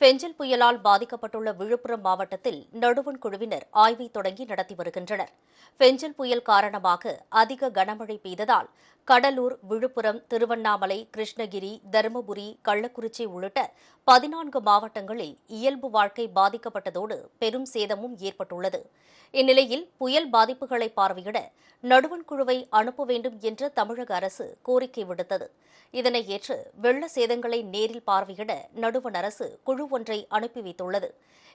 பெஞ்சல் புயலால் பாதிக்கப்பட்டுள்ள விழுப்புரம் மாவட்டத்தில் நடுவண் குழுவினர் ஆய்வை தொடங்கி நடத்தி வருகின்றனர். பெஞ்சல் புயல் காரணமாக அதிக கனமழை பெய்ததால் கடலூர் விழுப்புரம் திருவண்ணாமலை கிருஷ்ணகிரி தருமபுரி கள்ளக்குறிச்சி உள்ளிட்ட பதினான்கு மாவட்டங்களில் இயல்பு வாழ்க்கை பாதிக்கப்பட்டதோடு பெரும் சேதமும் ஏற்பட்டுள்ளது. இந்நிலையில் புயல் பாதிப்புகளை பார்வையிட நடுவண் குழுவை அனுப்ப வேண்டும் என்று தமிழக அரசு கோரிக்கை விடுத்தது. இதனை ஏற்று வெள்ள சேதங்களை நேரில் பார்வையிட நடுவண் அரசு குழு ஒன்றை அனுப்பி வைத்துள்ளது.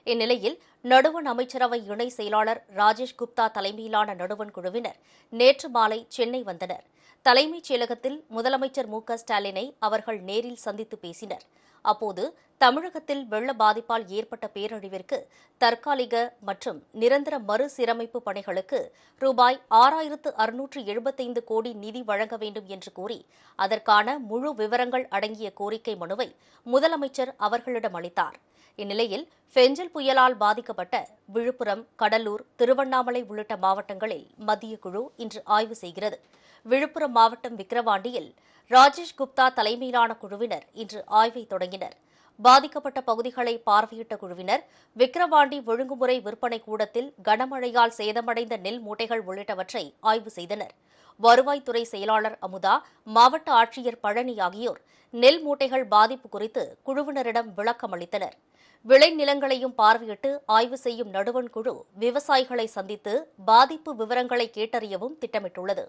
இந்நிலையில் நடுவண் அமைச்சரவை இணை செயலாளர் ராஜேஷ் குப்தா தலைமையிலான நடுவண் குழுவினர் நேற்று மாலை சென்னை வந்தனர். தலைமைச் செயலகத்தில் முதலமைச்சர் மு க ஸ்டாலினை அவர்கள் நேரில் சந்தித்து பேசினர். அப்போது தமிழகத்தில் வெள்ள பாதிப்பால் ஏற்பட்ட பேரழிவிற்கு தற்காலிக மற்றும் நிரந்தர மறுசீரமைப்பு பணிகளுக்கு ரூபாய் ஆறாயிரத்து அறுநூற்று எழுபத்தைந்து கோடி நிதி வழங்க வேண்டும் என்று கூறி அதற்கான முழு விவரங்கள் அடங்கிய கோரிக்கை மனுவை முதலமைச்சர் அவர்களிடம் அளித்தார். இந்நிலையில் பெஞ்சல் புயலால் பாதிக்கப்பட்ட விழுப்புரம் கடலூர் திருவண்ணாமலை உள்ளிட்ட மாவட்டங்களில் மத்திய குழு இன்று ஆய்வு செய்கிறது. விழுப்புரம் மாவட்டம் விக்கிரவாண்டியில் ராஜேஷ் குப்தா தலைமையிலான குழுவினர் இன்று ஆய்வை தொடங்கினர். பாதிக்கப்பட்ட பகுதிகளை பார்வையிட்ட குழுவினர் விக்கிரவாண்டி ஒழுங்குமுறை விற்பனை கூடத்தில் கனமழையால் சேதமடைந்த நெல் மூட்டைகள் உள்ளிட்டவற்றை ஆய்வு செய்தனர். வருவாய்த்துறை செயலாளர் அமுதா மாவட்ட ஆட்சியர் பழனி ஆகியோர் நெல் மூட்டைகள் பாதிப்பு குறித்து குழுவினரிடம் விளக்கம் அளித்தனர். விளைநிலங்களையும் பார்வையிட்டு ஆய்வு செய்யும் நடுவண் குழு விவசாயிகளை சந்தித்து பாதிப்பு விவரங்களை கேட்டறியவும் திட்டமிட்டுள்ளது.